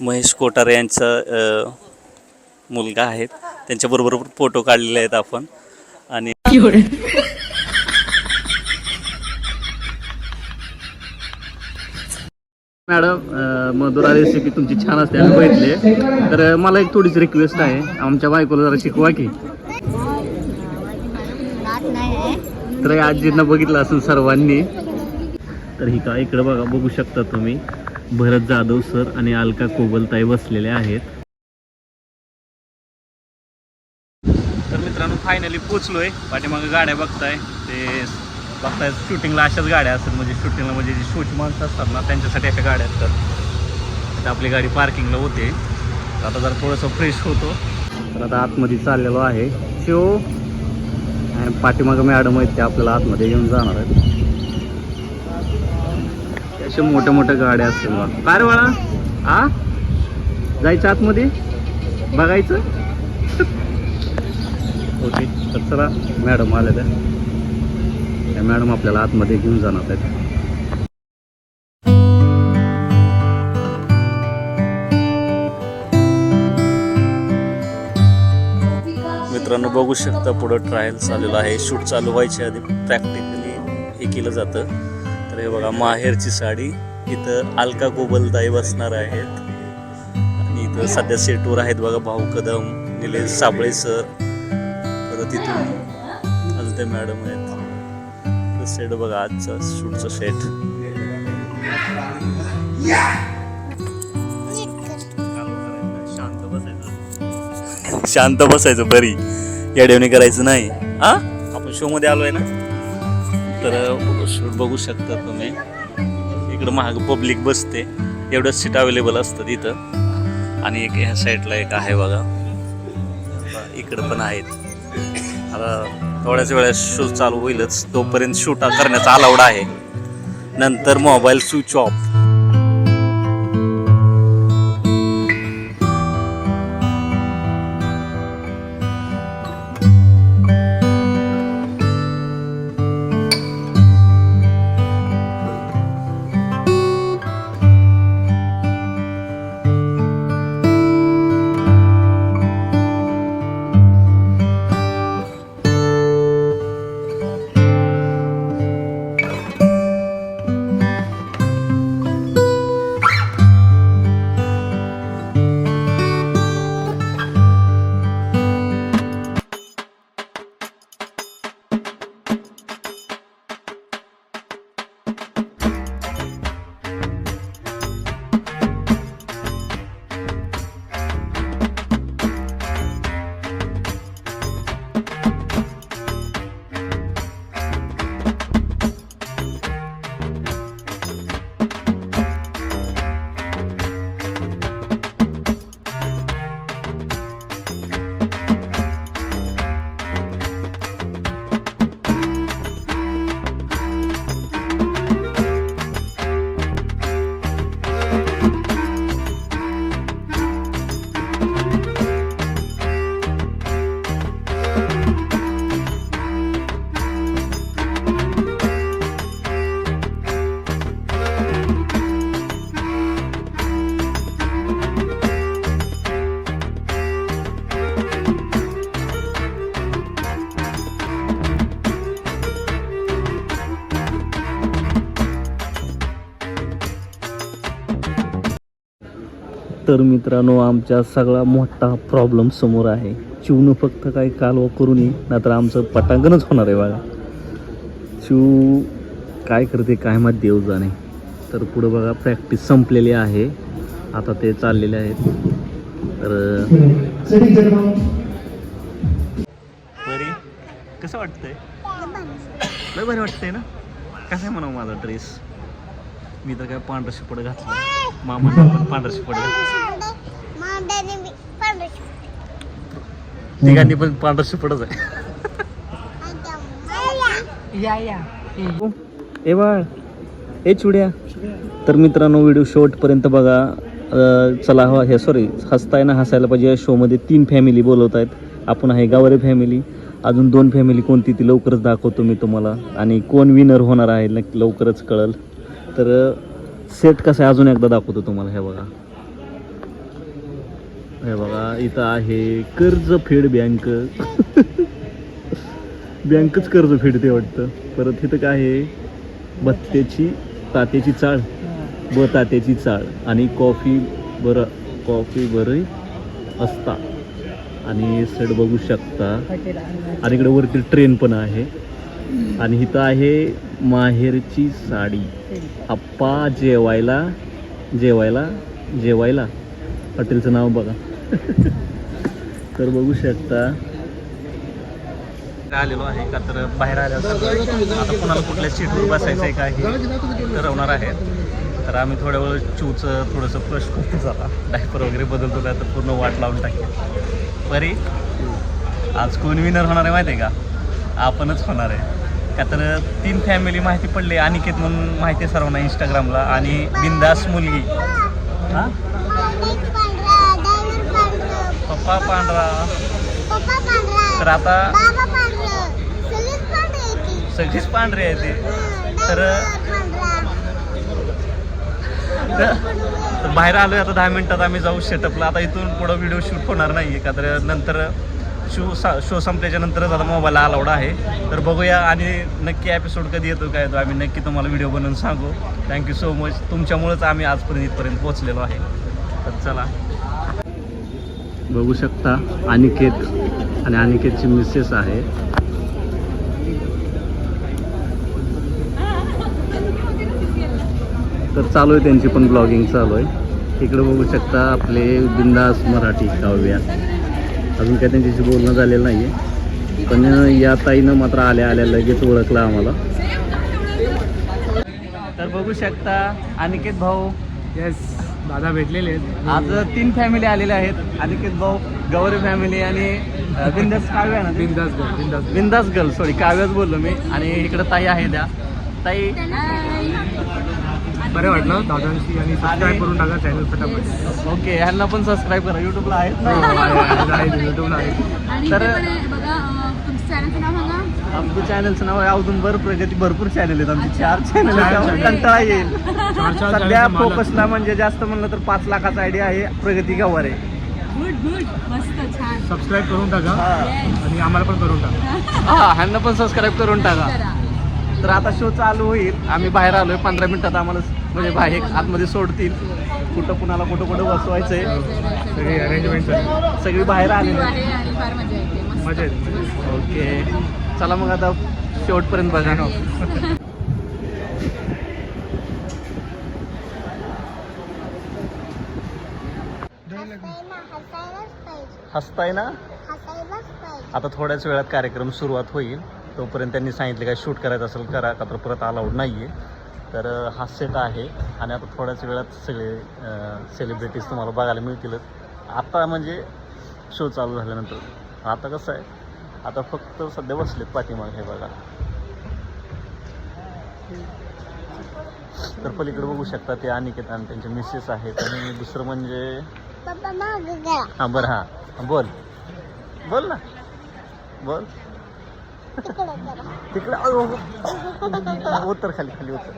महेश कोटार यांचा अ, मुलगा आहेत त्यांच्याबरोबर फोटो काढलेले आहेत आपण. आणि मॅडम मधुरा रेसिपी तुमची छान असते आम्ही बघितले तर मला एक थोडीशी रिक्वेस्ट आहे. आमच्या बायकोला जरा शिकवा की. तर या आजींना बघितलं असेल सर्वांनी. तर ही का इकडं बघा बघू शकता तुम्ही. भरत जाधव सर आणि अलका कोबलताई बसलेले आहेत. तर मित्रांनो फायनली पोचलोय पाठीमागं गाड्या बघताय. ते बघताय शूटिंगला अशाच गाड्या असतात. म्हणजे शूटिंगला म्हणजे जी शूट माणसं असतात ना त्यांच्यासाठी अशा गाड्या असतात आता आपली गाडी पार्किंगला होते. तर आता जरा थोडंसं फ्रेश होतो. तर आता आतमध्ये चाललेलो आहे. शिव. आणि पाठीमागं मॅडम आहेत ते आपल्याला आतमध्ये घेऊन जाणार आहेत. अशा मोठ्या मोठ्या गाड्या असतील बघा. काय रे बाळा? आ? जायचं आतमध्ये? बघायचं? ओके तर चला मॅडम आल्या त्या. त्या मॅडम आपल्याला आतमध्ये घेऊन जाणार आहेत. मित्रांनो बघू शकता पुढं ट्रायल चाललेलं आहे. शूट चालू व्हायच्या आधी प्रॅक्टिकली हे केलं जातं. तर हे बघा माहेरची साडी. इथं अलका गोबलताई बसणार आहेत. आणि इथं सध्या सेटवर आहेत बघा भाऊ कदम निलेश साबळे सर. परत इथून अलते मॅडम आहेत. सेट बघा आजचा शूटचा सेट शांत बसायचं शांत बसायचं बरी येडेवणी करायचं नाही. हा? आपण शो मध्ये आलोय ना? तर शूट बघू शकता तुम्ही. इकडं महाग पब्लिक बसते. एवढंच सीट अवेलेबल असतात इथं. आणि एक ह्या साईडला एक आहे बघा. इकडं पण आहेत. आता थोड्याच वेळा शूट चालू होईलच. तोपर्यंत शूट करण्याचा अलाउड आहे. नंतर मोबाईल स्विच ऑफ तर मित्रांनो आमच्या सगळा मोठा प्रॉब्लेम समोर आहे. चिवनं फक्त काही कालवा करू नये नाहीतर आमचं पटांगणच होणार आहे बघा. चिव काय करते काय माहिती देव जाणे. तर पुढं बघा प्रॅक्टिस संपलेली आहे. आता ते चाललेले आहेत. तर बरी कसं वाटतंय? लय भारी वाटतंय ना? कसं आहे म्हणावं माझा ड्रेस मी तर काय पांढरा शिपड घातला मामाने पण तिघांनी पण शिपडच आहे. ए बाळ ए चुड्या. तर मित्रांनो व्हिडिओ शेवटपर्यंत बघा. चला हा हे सॉरी हसताय ना हसायला पाहिजे. या शोमध्ये तीन फॅमिली बोलवत आहेत. आपण आहे गावरे फॅमिली अजून दोन फॅमिली कोणती ती लवकरच दाखवतो मी तुम्हाला. आणि कोण विनर होणार आहे नक्की लवकरच कळल. तर सेट कसं आहे? अजून एकदा दाखवतो तुम्हाला. हे बघा. हे बघा इथं आहे कर्ज फेड बँक. बँकच कर्ज फेडते वाटतं. परत इथं काय आहे? भत्त्याची तात्याची चाळ. ब तात्याची चाळ. आणि कॉफी बरं कॉफी बरं असता. आणि सेट बघू शकता. आणि इकडे वरती ट्रेन पण आहे. आणि इथं आहे माहेरची साडी. आप्पा जेवायला जेवायला जेवायला. हॉटेलचं नाव बघा. तर बघू शकता. आलेलो आहे का तर बाहेर आल्यावर आता कोणाला कुठल्या सीटवर बसायचं आहे का हे ठरवणार आहे तर आम्ही थोड्या वेळ चूचं थोडंसं फ्रश करतो झाला डायपर वगैरे बदलतो का तर पूर्ण वाट लावून टाकेल बरी आज कोण विनर होणार आहे माहिती आहे का? आपणच होणार आहे. का तर तीन फॅमिली माहिती पडली अनिकेत म्हणून माहिती आहे सर्वांना इंस्टाग्रामला आणि बिंदास मुलगी. हां? पप्पा पांढरा. तर आता सगळीच पांढरी आहे ते. तर बाहेर आलो आता दहा मिनिटात आम्ही जाऊ सेटअपला आता इथून पुढं व्हिडिओ शूट होणार नाही आहे का तर नंतर शो सा शो संपल्याच्या नंतरच आता मोबाईल अलाउड आहे. तर बघूया आणि नक्की एपिसोड कधी येतो काय येतो आम्ही नक्की तुम्हाला व्हिडिओ बनवून सांगू. थँक्यू सो मच तुमच्यामुळेच आम्ही आजपर्यंत इथपर्यंत पोहोचलेलो आहे. तर चला. बघू शकता अनिकेत आणि अनिकेतची मिसेस आहे. तर चालू आहे त्यांची पण ब्लॉगिंग चालू आहे. इकडे बघू शकता आपले बिंदास मराठी काव्या. अजून काय त्यांच्याशी बोलणं झालेलं नाही आहे पण या ताईनं मात्र आल्या आल्या लगेच ओळखलं आम्हाला. तर बघू शकता अनिकेत भाऊ येस दादा भेटलेले आहेत. आज तीन फॅमिली आलेल्या आहेत. अनिकेत भाऊ गौरी फॅमिली आणि अ, बिंदास काव्या ना ती? बिंदास बिंदास बिंदास गर्ल सॉरी काव्याच बोललो मी. आणि इकडं ताई आहे त्या. ताई बरं वाटलं दादांशी आणि सबस्क्राईब करून टाका चॅनल फटाफट. ओके ह्यांना पण सबस्क्राईब करा. युट्यूबला आहेत हो, ना युट्यूबला आहे. आणि तर- आमचं चॅनलचं नाव आहे अजून भर प्रगती भरपूर चॅनल आहेत आमचे. चार चॅनल. कंटाळा येईल. सध्या फोकसला म्हणजे जास्त म्हणलं तर पाच लाखाचा आयडिया आहे. प्रगती गावार आहे. गुड गुड मस्त छान. सबस्क्राईब करून टाका. हा. आणि आम्हाला पण करून टाका. हा ह्यांना पण सबस्क्राईब करून टाका. तर आता शो चालू होईल. आम्ही बाहेर आलोय पंधरा मिनिटात आम्हाला म्हणजे बाहेर आतमध्ये सोडतील. कुठं कुणाला कुठं कुठं बसवायचंय. सगळी अरेंजमेंट सगळी. बाहेर आली View आहे आणि फार मजा येते. ओके. चला मग आता शेवटपर्यंत बघा. हसताय ना? आता थोड्याच वेळात कार्यक्रम सुरुवात होईल. तोपर्यंत त्यांनी सांगितले काय शूट करायचं असेल करा. का तर परत अलाउड नाही आहे तर हा सेट आहे. आणि आता थोड्याच वेळात सगळे सेलिब्रिटीज तुम्हाला बघायला मिळतीलच आता म्हणजे शो चालू झाल्यानंतर. आता कसं आहे? आता फक्त सध्या बसलेत पाठीमाग हे बघा. तर पलीकडे बघू शकता ते अनिकेत आणि त्यांचे मिसेस आहेत. आणि दुसरं म्हणजे हां बरं हां. बोल. बोल ना. बोल. तिकडे उतर खाली खाली उतर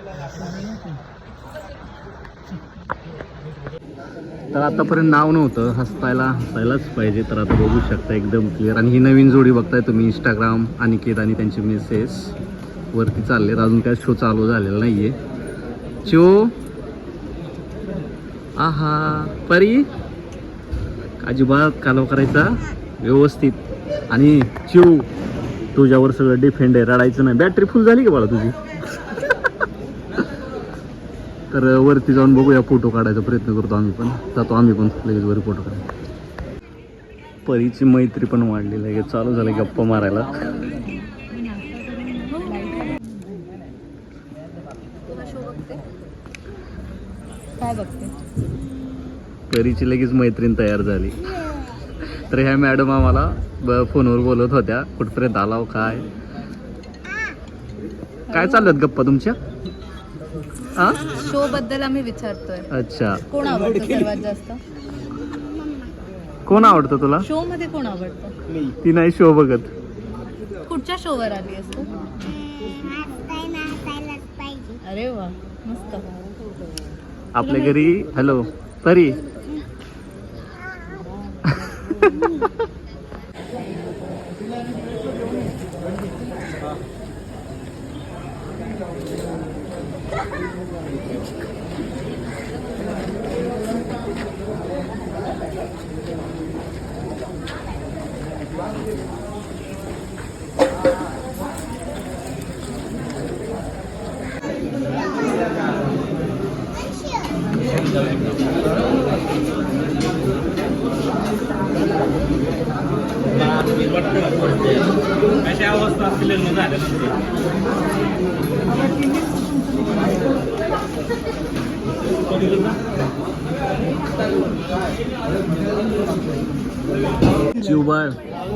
तर आतापर्यंत नाव नव्हतं. हसतायला हसायलाच पाहिजे. तर आता बघू शकता एकदम क्लिअर आणि ही नवीन जोडी बघताय तुम्ही इंस्टाग्राम अनिकेत आणि त्यांचे मेसेज वरती चाललेत. अजून काय शो चालू झालेला नाहीये. चो आहा. परी. अजिबात कालव करायचा. व्यवस्थित. आणि चिव तुझ्यावर सगळं डिफेंड आहे रडायचं नाही. बॅटरी फुल झाली का बाळा तुझी? तर वरती जाऊन बघूया फोटो काढायचा प्रयत्न करतो आम्ही पण. जातो आम्ही पण लगेच वर फोटो काढायला. परीची मैत्री पण वाढलेली आहे चालू झालं गप्पा मारायला. परीची लगेच मैत्रीण तयार झाली. तर ह्या मॅडम आम्हाला ब- फोनवर बोलत होत्या कुठपर्यंत आलाव काय? काय चालल्यात गप्पा तुमच्या? हा शो बद्दल आम्ही विचारतोय. अच्छा. कोण आवडतं सर्वात जास्त? कोण आवडतं तुला? शो मध्ये कोण आवडतं? ती नाही शो बघत. कुठच्या शोवर आली असतो? अरे वा मस्त. आपल्या घरी हॅलो परी Ha ha ha!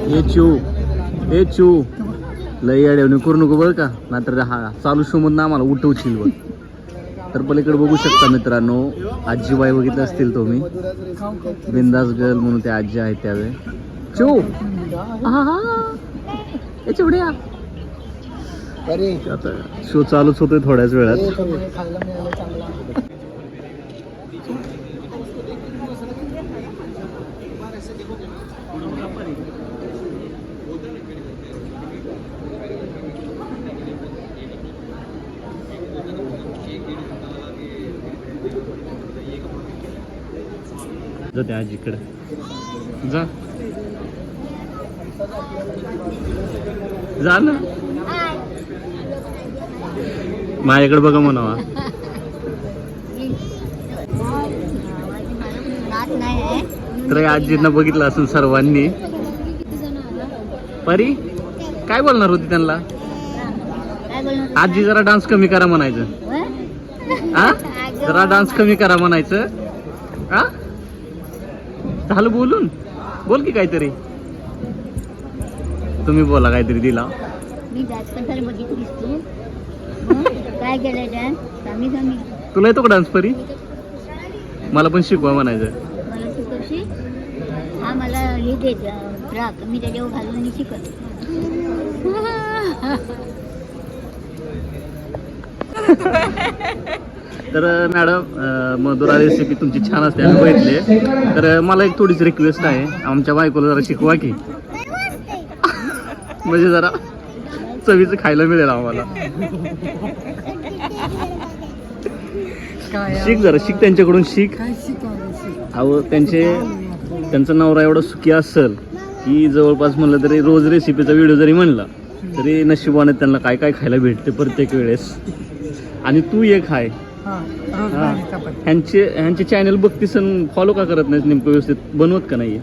हे चिव हे चिव लई अडवणी करू नको बरं का. नाहीतर हा चालू शोमधनं आम्हाला उठवशील बघ. तर पलीकडे बघू शकता मित्रांनो. आजीबाई बघितलं असतील तुम्ही. बिंदास गर्ल म्हणून त्या आजी आहेत त्यावेळी. चिव चिवड्या आता शो चालूच होतोय थोड्याच वेळात. जा त्या आजीकडे जा. जा ना. माझ्याकडे बघा म्हणावा तर आजींना बघितलं असेल सर्वांनी. परी काय बोलणार होती त्यांना? आजी जरा डान्स कमी करा म्हणायचं. हा जरा डान्स कमी करा म्हणायचं. हा झालं बोलून? बोल की काहीतरी. तुम्ही बोला काहीतरी दिला. मी डान्स करताना बघितलीस तू काय केलं डान्स आम्ही तुला येतो का डान्स परी? मला पण शिकवा म्हणायचं. मला शिकवशी हा मला हे दे फ्रॉक मी त्याच्यावर घालून मी शिकत तर मॅडम मधुरा रेसिपी तुमची छान असते आम्ही बघितले. तर मला एक थोडीच रिक्वेस्ट आहे. आमच्या बायकोला जरा शिकवा की. म्हणजे जरा चवीचं खायला मिळेल आम्हाला. शिक जरा शिक त्यांच्याकडून शिक. अहो त्यांचे त्यांचा नवरा एवढा सुखी असेल की जवळपास म्हणलं तरी रोज रेसिपीचा व्हिडिओ जरी म्हणला तरी नशिबाने त्यांना काय काय खायला भेटते प्रत्येक वेळेस. आणि तू एक आहे. ह्यांचे ह्यांचे चॅनल बघतीस फॉलो का करत नाहीस नेमकं व्यवस्थित? बनवत का नाहीये?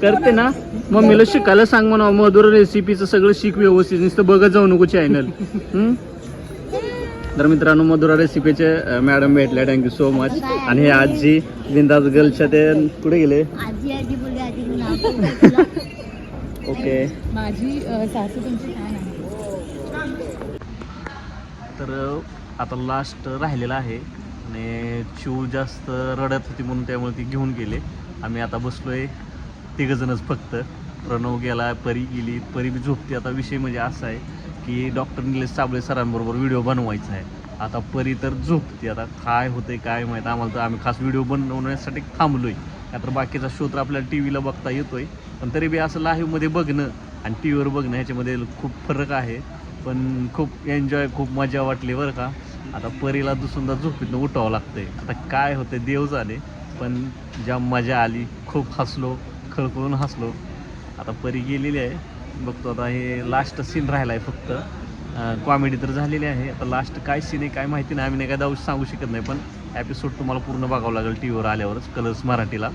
करते. ना? मम्मीला शिकायला सांग म्हणा मधुर रेसिपीचं सगळं शिक व्यवस्थित नुसतं बघत जाऊ नको चॅनल तर मित्रांनो मधुरा रेसिपीचे मॅडम भेटल्या थँक्यू सो मच आणि हे आजी बिंदास गर्लच्या ते कुठे गेले? ओके माझी सासू तुमची फॅन आहे. तर आता लास्ट राहिलेला आहे. आणि चिव जास्त रडत होती म्हणून त्यामुळे ती घेऊन गेले. आम्ही आता बसलो आहे तिघजणच फक्त. प्रणव गेला परी गेली. परी बी झोपते. आता विषय म्हणजे असा आहे की डॉक्टर निलेश साबळे सरांबरोबर व्हिडिओ बनवायचा आहे. आता परी तर झोपते. आता काय होतंय काय माहीत? आम्हाला तर आम्ही खास व्हिडिओ बनवण्यासाठी थांबलो का तर बाकीचा शो तर आपल्याला टी व्हीला बघता येतोय. पण तरी बी असं लाईव्हमध्ये बघणं आणि टी व्हीवर बघणं ह्याच्यामध्ये खूप फरक आहे. पण खूप एन्जॉय खूप मजा वाटली बरं का. आता परीला दुसऱ्यांदा झोपीतनं उठावं लागतंय. आता काय होतं देव झाले पण ज्या मजा आली खूप हसलो खळखळून हसलो. आता परी गेलेली आहे. बघतो आता हे लास्ट सीन राहिला आहे फक्त कॉमेडी तर झालेली आहे. आता लास्ट काय सीन आहे काय माहिती नाही. आम्ही नाही काय जाऊ सांगू शकत नाही. पण एपिसोड तुम्हाला पूर्ण बघावं लागेल टी व्हीवर आल्यावरच. कलर्स मराठीला.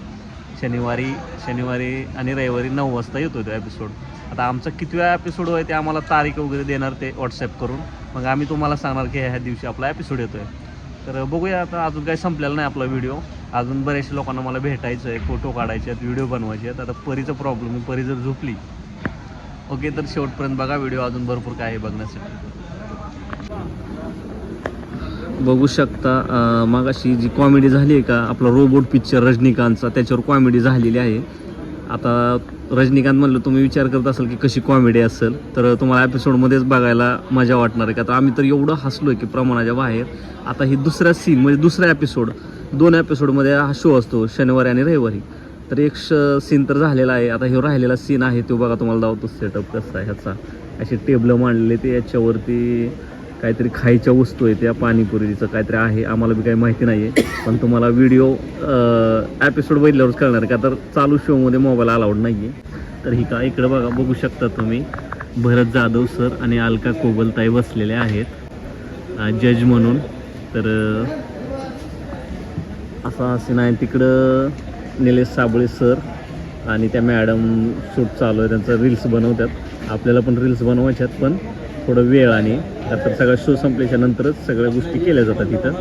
शनिवारी शनिवारी आणि रविवारी नऊ वाजता येतो तो एपिसोड आता आमचा कितव्या एपिसोड आहे ते आम्हाला तारीख वगैरे देणार ते व्हॉट्सअप करून. मग आम्ही तुम्हाला सांगणार की ह्या दिवशी आपला एपिसोड येतो आहे तर बघूया आता अजून काही संपलेला नाही आपला व्हिडिओ अजून बऱ्याचशा लोकांना मला भेटायचं आहे फोटो काढायचे आहेत व्हिडिओ बनवायचे आहेत. आता परीचा प्रॉब्लेम आहे परी जर झोपली. ओके तर शेवटपर्यंत बघा व्हिडिओ अजून भरपूर काय आहे बघण्यासाठी. बघू शकता मागाशी जी कॉमेडी झाली आहे का आपला रोबोट पिक्चर रजनीकांतचा त्याच्यावर कॉमेडी झालेली आहे. आता रजनीकांत म्हणलं तुम्ही विचार करत असाल की कशी कॉमेडी असेल तर तुम्हाला एपिसोडमध्येच बघायला मजा वाटणार आहे. का तर आम्ही तर एवढं हसलोय की प्रमाणाच्या बाहेर आता ही दुसरा सीन म्हणजे दुसरा एपिसोड दोन एपिसोडमध्ये हा शो असतो शनिवारी आणि रविवारी. तर एक सीन तर झालेला आहे. आता हे राहिलेला सीन आहे तो बघा तुम्हाला दावतो सेटअप कसा आहे ह्याचा. असे टेबलं मांडले ते याच्यावरती काहीतरी खायच्या वस्तू आहे त्या पाणीपुरीचं काहीतरी आहे आम्हाला बी काही माहिती नाही आहे पण तुम्हाला व्हिडिओ एपिसोड बघितल्यावरच कळणार का तर चालू शोमध्ये मोबाईल अलाउड नाही आहे तर ही का इकडं बघा बघू शकता तुम्ही. भरत जाधव सर आणि अलका कोबलताई बसलेले आहेत. जज म्हणून. तर असा सीन आहे. तिकडं निलेश साबळे सर आणि त्या मॅडम शूट चालू आहे. त्यांचं रील्स बनवतात. आपल्याला पण रील्स बनवायच्यात पण थोडं वेळ आणि तर सगळा शो संपल्याच्या नंतरच सगळ्या गोष्टी केल्या जातात इथं.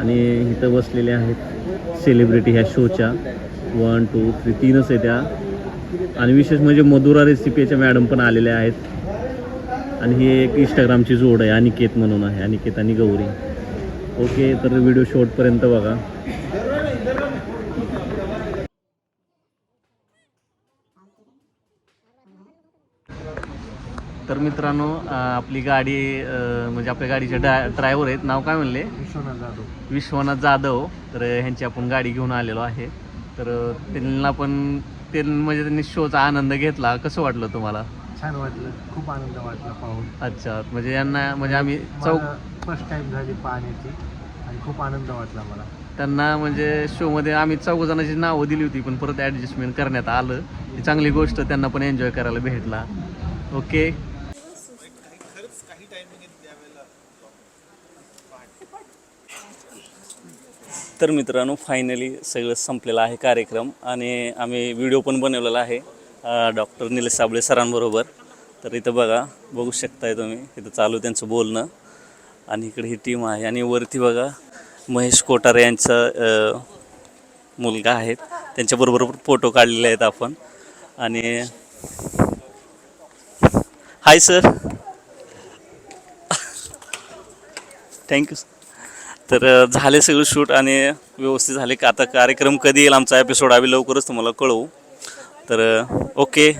आणि इथं बसलेल्या आहेत सेलिब्रिटी ह्या शोच्या वन टू थ्री तीनच आहे त्या. आणि विशेष म्हणजे मधुरा रेसिपीच्या मॅडम पण आलेल्या आहेत. आणि ही एक इंस्टाग्रामची जोड आहे अनिकेत म्हणून आहे अनिकेत आणि गौरी. ओके तर व्हिडिओ शॉर्टपर्यंत बघा. तर मित्रांनो आपली गाडी म्हणजे आपल्या गाडीचे ड्राय ड्रायव्हर आहेत. नाव काय म्हणले? विश्वनाथ जाधव. विश्वनाथ जाधव. तर ह्यांची आपण गाडी घेऊन आलेलो आहे. तर त्यांना पण ते म्हणजे त्यांनी शोचा आनंद घेतला. कसं वाटलं तुम्हाला? छान वाटलं. खूप आनंद वाटला पाहून. अच्छा. म्हणजे यांना म्हणजे आम्ही चौक फर्स्ट टाइम झाली पाहण्याची आणि खूप आनंद वाटला मला. त्यांना म्हणजे शोमध्ये आम्ही चौघ जणांची नावं दिली होती पण परत ॲडजस्टमेंट करण्यात आलं. ही चांगली गोष्ट त्यांना पण एन्जॉय करायला भेटला. ओके तर मित्रांनो फायनली सगळं संपलेलं आहे कार्यक्रम आणि आम्ही व्हिडिओ पण बनवलेला आहे डॉक्टर निलेश साबळे सरांबरोबर. तर इथं बघा बघू शकताय तुम्ही इथं चालू त्यांचं बोलणं. आणि इकडे ही टीम आहे आणि वरती बघा महेश कोटारे यांचा मुलगा आहेत त्यांच्याबरोबर फोटो काढलेले आहेत आपण. आणि हाय सर थँक्यू तर झाले सगळं शूट आणि व्यवस्थित झाले का? आता कार्यक्रम कधी येईल? आमचा एपिसोड आम्ही लवकरच तुम्हाला कळवू. तर ओके